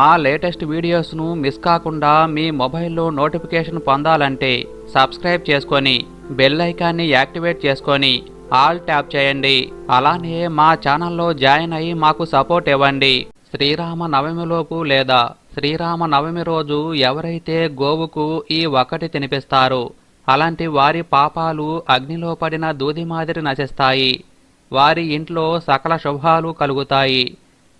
మా latest వీడియోస్ను miss కాకుండా మీ మొబైల్లో నోటిఫికేషన్ పొందాలంటే సబ్స్క్రైబ్ చేసుకొని బెల్ ఐకాన్ని యాక్టివేట్ చేసుకొని ఆల్ ట్యాప్ చేయండి. అలానే మా ఛానల్లో జాయిన్ అయ్యి మాకు సపోర్ట్ ఇవ్వండి. శ్రీరామ నవమిలోపు లేదా శ్రీరామ నవమి రోజు ఎవరైతే గోవుకు ఈ ఒకటి తినిపిస్తారో అలాంటి వారి పాపాలు అగ్నిలో పడిన దూది మాదిరి నశిస్తాయి. వారి ఇంట్లో సకల శుభాలు కలుగుతాయి.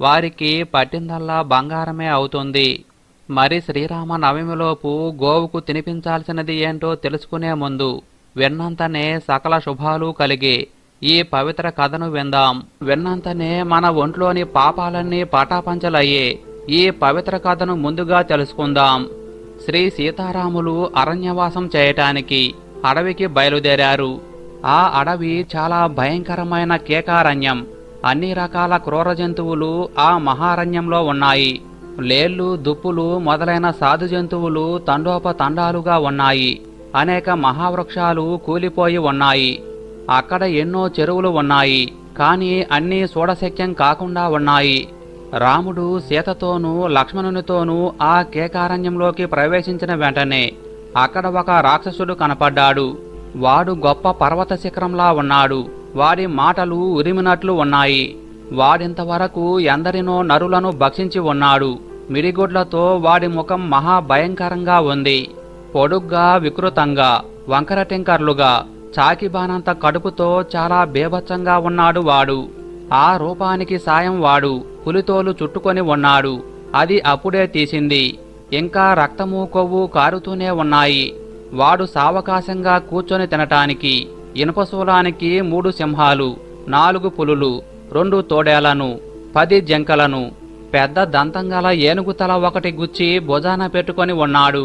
వారికి పట్టిందల్లా బంగారమే అవుతుంది. మరి శ్రీరామ నవమిలోపు గోవుకు తినిపించాల్సినది ఏంటో తెలుసుకునే ముందు విన్నంతనే సకల శుభాలు కలిగి ఈ పవిత్ర కథను విందాం. విన్నంతనే మన ఒంట్లోని పాపాలన్నీ పటాపంచలయ్యే ఈ పవిత్ర కథను ముందుగా తెలుసుకుందాం. శ్రీ సీతారాములు అరణ్యవాసం చేయటానికి అడవికి బయలుదేరారు. ఆ అడవి చాలా భయంకరమైన కేకారణ్యం. అన్ని రకాల క్రూర జంతువులు ఆ మహారణ్యంలో ఉన్నాయి. లేళ్ళు దుప్పులు మొదలైన సాధు జంతువులు తండోపతండాలుగా ఉన్నాయి. అనేక మహావృక్షాలు కూలిపోయి ఉన్నాయి. అక్కడ ఎన్నో చెరువులు ఉన్నాయి. కానీ అన్నీ చూడశక్యం కాకుండా ఉన్నాయి. రాముడు సీతతోనూ లక్ష్మణునితోనూ ఆ కేకారణ్యంలోకి ప్రవేశించిన వెంటనే అక్కడ ఒక రాక్షసుడు కనపడ్డాడు. వాడు గొప్ప పర్వత శిఖరంలా ఉన్నాడు. వాడి మాటలు ఉరిమినట్లు ఉన్నాయి. వాడింతవరకు ఎందరినో నరులను భక్షించి ఉన్నాడు. మిడిగుడ్లతో వాడి ముఖం మహాభయంకరంగా ఉంది. పొడుగ్గా వికృతంగా వంకర టింకర్లుగా చాకిబానంత కడుపుతో చాలా బేభత్సంగా ఉన్నాడు వాడు. ఆ రూపానికి సాయం వాడు పులితోలు చుట్టుకొని ఉన్నాడు. అది అప్పుడే తీసింది. ఇంకా రక్తము కొవ్వు కారుతూనే ఉన్నాయి. వాడు సావకాశంగా కూర్చొని తినటానికి ఇనుపశూలానికి మూడు సింహాలు నాలుగు పులులు రెండు తోడేలను పది జంకలను పెద్ద దంతంగల ఏనుగు తల ఒకటి గుచ్చి భుజాన పెట్టుకొని ఉన్నాడు.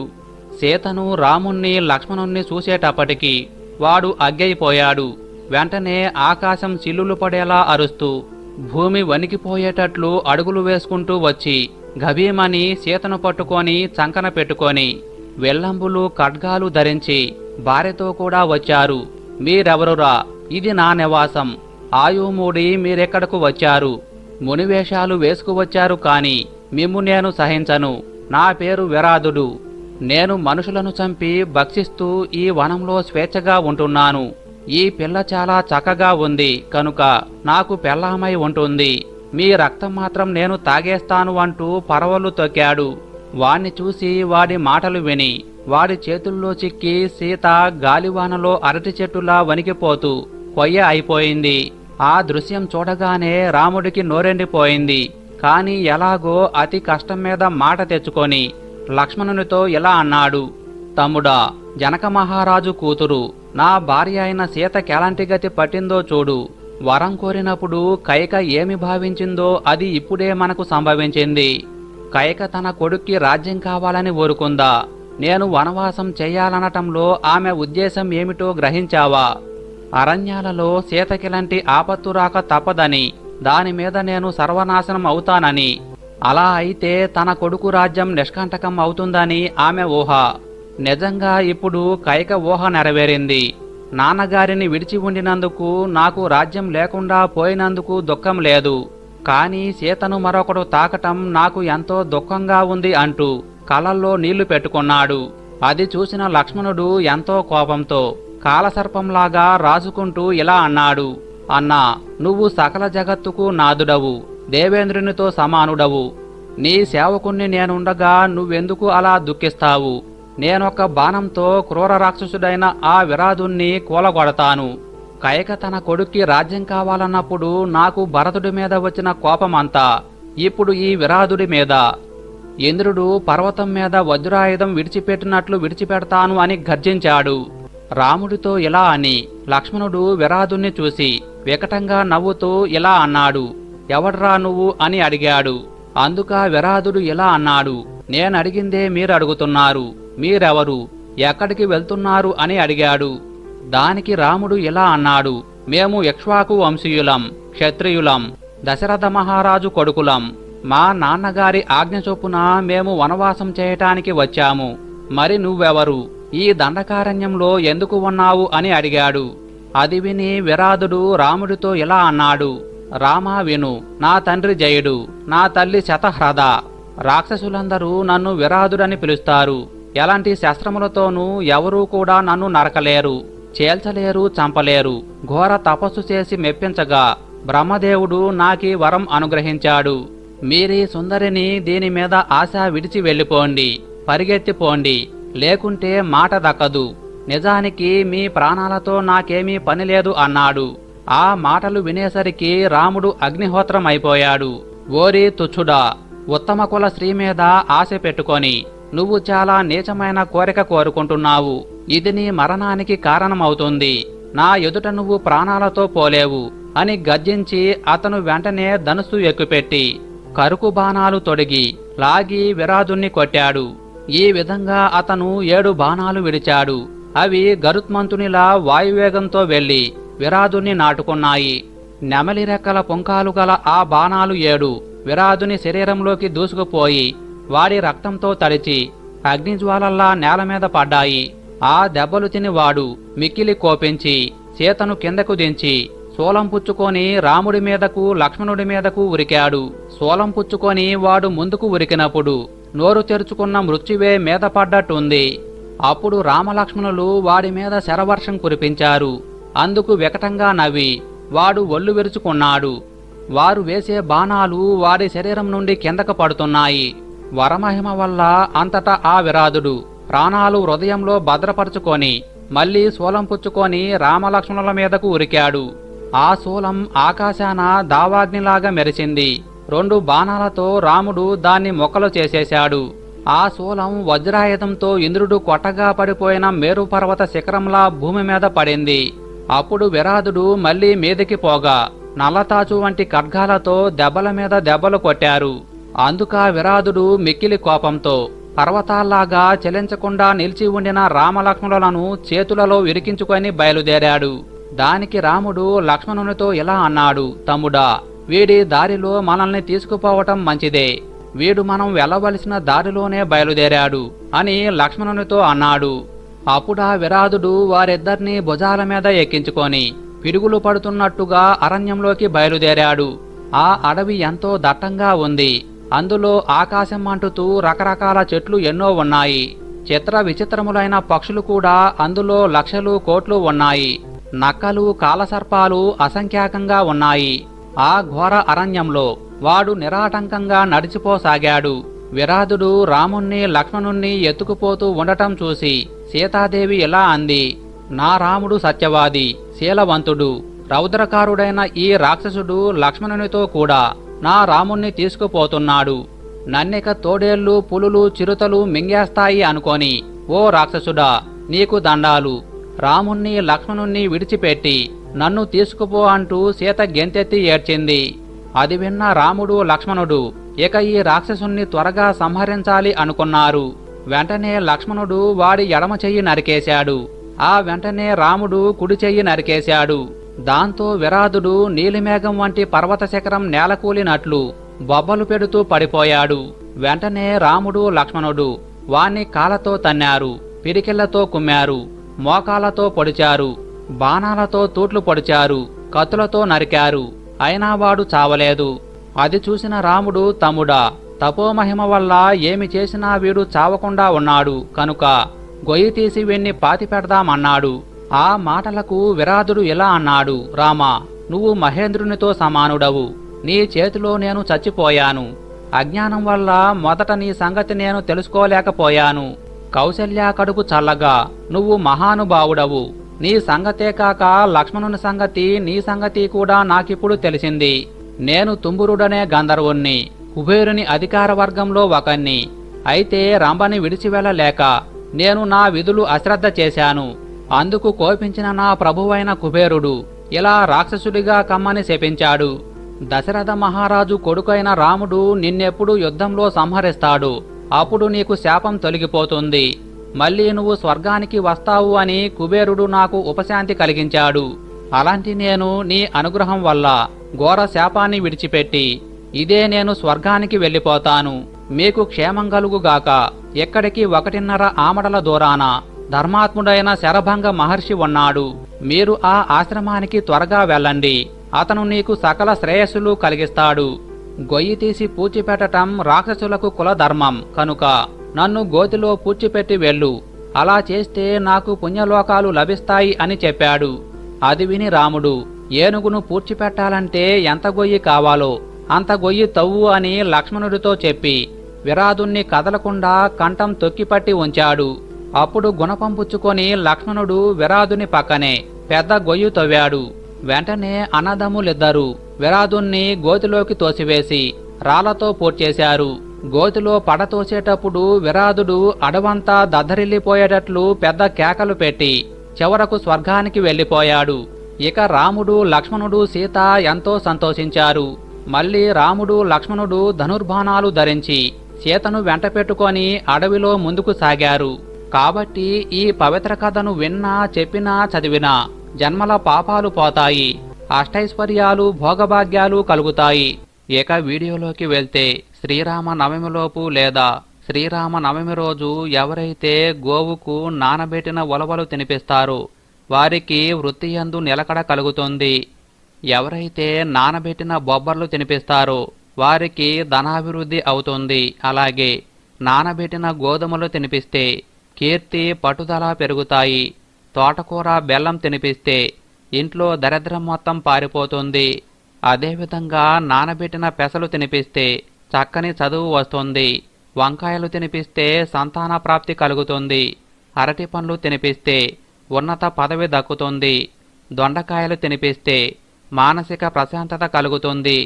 సీతను రాముణ్ణి లక్ష్మణుణ్ణి చూసేటప్పటికి వాడు అగ్గైపోయాడు. వెంటనే ఆకాశం చిల్లులు పడేలా అరుస్తూ భూమి వణికిపోయేటట్లు అడుగులు వేసుకుంటూ వచ్చి గభీమని సీతను పట్టుకొని చంకన పెట్టుకొని వెల్లంబులు ఖడ్గాలు ధరించి భార్యతో కూడా వచ్చారు. మీరెవరురా? ఇది నా నివాసం. ఆయుమూడి మీరెక్కడకు వచ్చారు? మునివేషాలు వేసుకువచ్చారు కాని మిమ్ము నేను సహించను. నా పేరు విరాధుడు నేను మనుషులను చంపి భక్షిస్తూ ఈ వనంలో స్వేచ్ఛగా ఉంటున్నాను. ఈ పిల్ల చాలా చక్కగా ఉంది. కనుక నాకు పెళ్ళామై ఉంటుంది. మీ రక్తం మాత్రం నేను తాగేస్తాను అంటూ పరవళ్ళు తొక్కాడు. వాణ్ణి చూసి వాడి మాటలు విని వాడి చేతుల్లో చిక్కి సీత గాలివానలో అరటి చెట్టులా వణికిపోతూ కొయ్య అయిపోయింది. ఆ దృశ్యం చూడగానే రాముడికి నోరెండిపోయింది. కాని ఎలాగో అతి కష్టం మీద మాట తెచ్చుకొని లక్ష్మణునితో ఇలా అన్నాడు తమ్ముడా జనక మహారాజు కూతురు నా భార్య అయిన సీతకెలాంటి గతి పట్టిందో చూడు. వరం కోరినప్పుడు కైక ఏమి భావించిందో అది ఇప్పుడే మనకు సంభవించింది. కైక తన కొడుక్కి రాజ్యం కావాలని ఊరుకుందా? నేను వనవాసం చేయాలనటంలో ఆమె ఉద్దేశం ఏమిటో గ్రహించావా? అరణ్యాలలో సీతకిలాంటి ఆపత్తు రాక తప్పదని దాని మీద నేను సర్వనాశనం అవుతానని. అలా అయితే తన కొడుకు రాజ్యం నిష్కంటకం అవుతుందని ఆమె ఊహ. నిజంగా ఇప్పుడు కైక ఊహ నెరవేరింది. నాన్నగారిని విడిచి ఉండినందుకు నాకు రాజ్యం లేకుండా పోయినందుకు దుఃఖం లేదు. కానీ సీతను మరొకడు తాకటం నాకు ఎంతో దుఃఖంగా ఉంది అంటూ. కళ్ళల్లో నీళ్ళు పెట్టుకున్నాడు. అది చూసిన లక్ష్మణుడు ఎంతో కోపంతో కాలసర్పంలాగా రాసుకుంటూ ఇలా అన్నాడు. అన్నా నువ్వు సకల జగత్తుకు నాదుడవు దేవేంద్రునితో సమానుడవు. నీ సేవకుణ్ణి నేనుండగా నువ్వెందుకు అలా దుఃఖిస్తావు? నేనొక బాణంతో క్రూర రాక్షసుడైన ఆ విరాధుణ్ణి కూలగొడతాను. కైక తన కొడుక్కి రాజ్యం కావాలన్నప్పుడు నాకు భరతుడి మీద వచ్చిన కోపమంతా ఇప్పుడు ఈ విరాధుడి మీద. ఇంద్రుడు పర్వతం మీద వజ్రాయుధం విడిచిపెట్టినట్లు విడిచిపెడతాను అని గర్జించాడు. రాముడితో ఇలా అని లక్ష్మణుడు విరాధుణ్ణి చూసి వికటంగా నవ్వుతూ ఇలా అన్నాడు. ఎవడ్రా నువ్వు అని అడిగాడు. అందుక విరాధుడు ఇలా అన్నాడు. నేనడిగిందే మీరు అడుగుతున్నారు మీరెవరు? ఎక్కడికి వెళ్తున్నారు అని అడిగాడు. దానికి రాముడు ఇలా అన్నాడు. మేము యక్ష్వాకు వంశీయులం క్షత్రియులం దశరథ మహారాజు కొడుకులం. మా నాన్నగారి ఆజ్ఞ చొప్పున మేము వనవాసం చేయటానికి వచ్చాము. మరి నువ్వెవరు? ఈ దండకారణ్యంలో ఎందుకు ఉన్నావు అని అడిగాడు. అది విని విరాధుడు రాముడితో ఇలా అన్నాడు. రామా విను నా తండ్రి జయుడు నా తల్లి శతహ్రద. రాక్షసులందరూ నన్ను విరాధుడని పిలుస్తారు. ఎలాంటి శస్త్రములతోనూ ఎవరూ కూడా నన్ను నరకలేరు చేల్చలేరు చంపలేరు. ఘోర తపస్సు చేసి మెప్పించగా బ్రహ్మదేవుడు నాకీ వరం అనుగ్రహించాడు. మీరీ సుందరిని దీని మీద ఆశ విడిచి వెళ్ళిపోండి పరిగెత్తిపోండి లేకుంటే మాట దక్కదు. నిజానికి మీ ప్రాణాలతో నాకేమీ పని లేదు అన్నాడు. ఆ మాటలు వినేసరికి రాముడు అగ్నిహోత్రం అయిపోయాడు ఓరి తుచ్చుడా ఉత్తమ కుల స్త్రీ మీద ఆశ పెట్టుకొని నువ్వు చాలా నీచమైన కోరిక కోరుకుంటున్నావు. ఇది నీ మరణానికి కారణమవుతుంది. నా ఎదుట నువ్వు ప్రాణాలతో పోలేవు అని గర్జించి అతను వెంటనే ధనుసు ఎక్కుపెట్టి కరుకు బాణాలు తొడిగి లాగి విరాదుణ్ణి కొట్టాడు. ఈ విధంగా అతను ఏడు బాణాలు విడిచాడు. అవి గరుత్మంతునిలా వాయువేగంతో వెళ్ళి విరాదుని నాటుకున్నాయి. నెమలి రెక్కల పుంకాలు గల ఆ బాణాలు ఏడు విరాదుని శరీరంలోకి దూసుకుపోయి వాడి రక్తంతో తడిచి అగ్నిజ్వాలల్లా నేల మీద పడ్డాయి. ఆ దెబ్బలు తిని వాడు మిక్కిలి కోపించి సీతను కిందకు దించి శూలం పుచ్చుకొని రాముడి మీదకు లక్ష్మణుడి మీదకు ఉరికాడు. శూలం పుచ్చుకొని వాడు ముందుకు ఉరికినప్పుడు నోరు తెరుచుకున్న మృత్యువే మీద పడ్డట్టుంది. అప్పుడు రామలక్ష్మణులు వాడి మీద శరవర్షం కురిపించారు. అందుకు వికటంగా నవ్వి వాడు ఒళ్ళు విరుచుకున్నాడు. వారు వేసే బాణాలు వాడి శరీరం నుండి కిందకు పడుతున్నాయి. వరమహిమ వల్ల అంతటా ఆ విరాధుడు ప్రాణాలు హృదయంలో భద్రపరుచుకొని మళ్ళీ శూలం పుచ్చుకొని రామలక్ష్మణుల మీదకు ఉరికాడు. ఆ శూలం ఆకాశాన దావాగ్నిలాగా మెరిసింది రెండు బాణాలతో రాముడు దాన్ని మొక్కలు చేసేశాడు. ఆ శూలం వజ్రాయుధంతో ఇంద్రుడు కొట్టగా పడిపోయిన మేరుపర్వత శిఖరంలా భూమి మీద పడింది. అప్పుడు విరాధుడు మళ్ళీ మీదకి పోగా నల్లతాచు వంటి ఖడ్గాలతో దెబ్బల మీద దెబ్బలు కొట్టారు. అందుక విరాధుడు మిక్కిలి కోపంతో పర్వతాల్లాగా చెలించకుండా నిలిచి ఉండిన రామలక్ష్మణులను చేతులలో ఇరికించుకొని బయలుదేరాడు. దానికి రాముడు లక్ష్మణునితో ఇలా అన్నాడు తమ్ముడా వీడి దారిలో మనల్ని తీసుకుపోవటం మంచిదే. వీడు మనం వెళ్ళవలసిన దారిలోనే బయలుదేరాడు అని లక్ష్మణునితో అన్నాడు. అప్పుడా విరాధుడు వారిద్దరినీ భుజాల మీద ఎక్కించుకొని పిడుగులు పడుతున్నట్టుగా అరణ్యంలోకి బయలుదేరాడు. ఆ అడవి ఎంతో దట్టంగా ఉంది. అందులో ఆకాశం అంటుతూ రకరకాల చెట్లు ఎన్నో ఉన్నాయి. చిత్ర విచిత్రములైన పక్షులు కూడా అందులో లక్షలు కోట్లు ఉన్నాయి. నక్కలు కాలసర్పాలు అసంఖ్యాకంగా ఉన్నాయి. ఆ ఘోర అరణ్యంలో వాడు నిరాటంకంగా నడిచిపోసాగాడు. విరాధుడు రాముణ్ణి లక్ష్మణుణ్ణి ఎత్తుకుపోతూ ఉండటం చూసి సీతాదేవి ఇలా అంది నా రాముడు సత్యవాది శీలవంతుడు రౌద్రకారుడైన ఈ రాక్షసుడు లక్ష్మణునితో కూడా నా రాముణ్ణి తీసుకుపోతున్నాడు. నన్నిక తోడేళ్ళు పులులు చిరుతలు మింగేస్తాయి అనుకొని ఓ రాక్షసుడా నీకు దండాలు రాముణ్ణి లక్ష్మణుణ్ణి విడిచిపెట్టి నన్ను తీసుకుపో అంటూ సీత గెంతెత్తి ఏడ్చింది. అది విన్న రాముడు లక్ష్మణుడు ఇక ఈ రాక్షసుణ్ణి త్వరగా సంహరించాలి అనుకున్నారు. వెంటనే లక్ష్మణుడు వాడి ఎడమ చెయ్యి నరికేశాడు. ఆ వెంటనే రాముడు కుడి చెయ్యి నరికేశాడు. దాంతో విరాధుడు నీలిమేఘం వంటి పర్వత శిఖరం నేలకూలినట్లు బొబ్బలు పెడుతూ పడిపోయాడు. వెంటనే రాముడు లక్ష్మణుడు వాణ్ణి కాలతో తన్నారు పిరికిళ్ళతో కుమ్మారు. మోకాలతో పొడిచారు బాణాలతో తూట్లు పొడిచారు కత్తులతో నరికారు. అయినా వాడు చావలేదు. అది చూసిన రాముడు తమ్ముడా తపోమహిమ వల్ల ఏమి చేసినా వీడు చావకుండా ఉన్నాడు. కనుక గొయ్యి తీసి వీణ్ణి పాతి పెడదామన్నాడు. ఆ మాటలకు విరాధుడు ఇలా అన్నాడు రామా నువ్వు మహేంద్రునితో సమానుడవు. నీ చేతిలో నేను చచ్చిపోయాను. అజ్ఞానం వల్ల మొదట నీ సంగతి నేను తెలుసుకోలేకపోయాను. కౌశల్య కడుపు చల్లగా నువ్వు మహానుభావుడవు. నీ సంగతే కాక లక్ష్మణుని సంగతి నీ సంగతి కూడా నాకిప్పుడు తెలిసింది. నేను తుంబురుడనే గంధర్వుణ్ణి కుబేరుని అధికార వర్గంలో ఒకణ్ణి. అయితే రంభని విడిచి వెళ్ళలేక నేను నా విధులు అశ్రద్ధ చేశాను. అందుకు కోపించిన నా ప్రభువైన కుబేరుడు ఇలా రాక్షసుడిగా కమ్మని శపించాడు. దశరథ మహారాజు కొడుకైన రాముడు నిన్నెప్పుడు యుద్ధంలో సంహరిస్తాడు. అప్పుడు నీకు శాపం తొలగిపోతుంది. మళ్ళీ నువ్వు స్వర్గానికి వస్తావు అని కుబేరుడు నాకు ఉపశాంతి కలిగించాడు. అలాంటి నేను నీ అనుగ్రహం వల్ల ఘోర శాపాన్ని విడిచిపెట్టి ఇదే నేను స్వర్గానికి వెళ్ళిపోతాను. మీకు క్షేమం కలుగుగాక ఎక్కడికి ఒకటిన్నర ఆమడల దూరాన ధర్మాత్ముడైన శరభంగ మహర్షి ఉన్నాడు. మీరు ఆ ఆశ్రమానికి త్వరగా వెళ్ళండి. అతను నీకు సకల శ్రేయస్సులు కలిగిస్తాడు. గొయ్యి తీసి పూడ్చిపెట్టటం రాక్షసులకు కులధర్మం కనుక నన్ను గోతిలో పూడ్చిపెట్టి వెళ్ళు. అలా చేస్తే నాకు పుణ్యలోకాలు లభిస్తాయి అని చెప్పాడు. అది విని రాముడు ఏనుగును పూడ్చిపెట్టాలంటే ఎంత గొయ్యి కావాలో అంత గొయ్యి తవ్వు అని లక్ష్మణుడితో చెప్పి విరాదుణ్ణి కదలకుండా కంఠం తొక్కిపట్టి ఉంచాడు. అప్పుడు గుణపంపుచ్చుకొని లక్ష్మణుడు విరాదుని పక్కనే పెద్ద గొయ్యి తవ్వాడు. వెంటనే అన్నదమ్ములిద్దరూ విరాదుణ్ణి గోతిలోకి తోసివేసి రాళ్ళతో పూడ్చేశారు. గోతిలో పడతోసేటప్పుడు విరాదుడు అడవంతా దద్దరిల్లిపోయేటట్లు పెద్ద కేకలు పెట్టి చివరకు స్వర్గానికి వెళ్ళిపోయాడు. ఇక రాముడు లక్ష్మణుడు సీత ఎంతో సంతోషించారు. మళ్ళీ రాముడు లక్ష్మణుడు ధనుర్బాణాలు ధరించి సీతను వెంట పెట్టుకొని అడవిలో ముందుకు సాగారు. కాబట్టి ఈ పవిత్ర కథను విన్నా చెప్పినా చదివినా జన్మల పాపాలు పోతాయి. అష్టైశ్వర్యాలు భోగభాగ్యాలు కలుగుతాయి. ఇక వీడియోలోకి వెళ్తే శ్రీరామ నవమిలోపు లేదా శ్రీరామ నవమి రోజు ఎవరైతే గోవుకు నానబెట్టిన ఉలవలు తినిపిస్తారో వారికి వృత్తి యందు నిలకడ కలుగుతుంది. ఎవరైతే నానబెట్టిన బొబ్బర్లు తినిపిస్తారో వారికి ధనాభివృద్ధి అవుతుంది. అలాగే నానబెట్టిన గోధుమలు తినిపిస్తే కీర్తి పట్టుదల పెరుగుతాయి. తోటకూర బెల్లం తినిపిస్తే ఇంట్లో దరిద్రం మొత్తం పారిపోతుంది. అదేవిధంగా నానబెట్టిన పెసలు తినిపిస్తే చక్కని చదువు వస్తుంది. వంకాయలు తినిపిస్తే సంతాన ప్రాప్తి కలుగుతుంది. అరటి పండ్లు తినిపిస్తే ఉన్నత పదవి దక్కుతుంది. దొండకాయలు తినిపిస్తే మానసిక ప్రశాంతత కలుగుతుంది.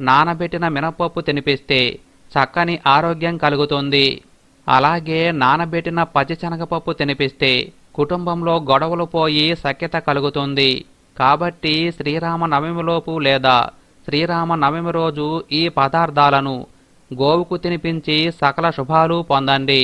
నానబెట్టిన మినపప్పు తినిపిస్తే చక్కని ఆరోగ్యం కలుగుతుంది. అలాగే నానబెట్టిన పచ్చిశనగపప్పు తినిపిస్తే కుటుంబంలో గొడవలు పోయి సఖ్యత కలుగుతుంది. కాబట్టి శ్రీరామ నవమిలోపు లేదా శ్రీరామ నవమి రోజు ఈ పదార్థాలను గోవుకు తినిపించి సకల శుభాలు పొందండి.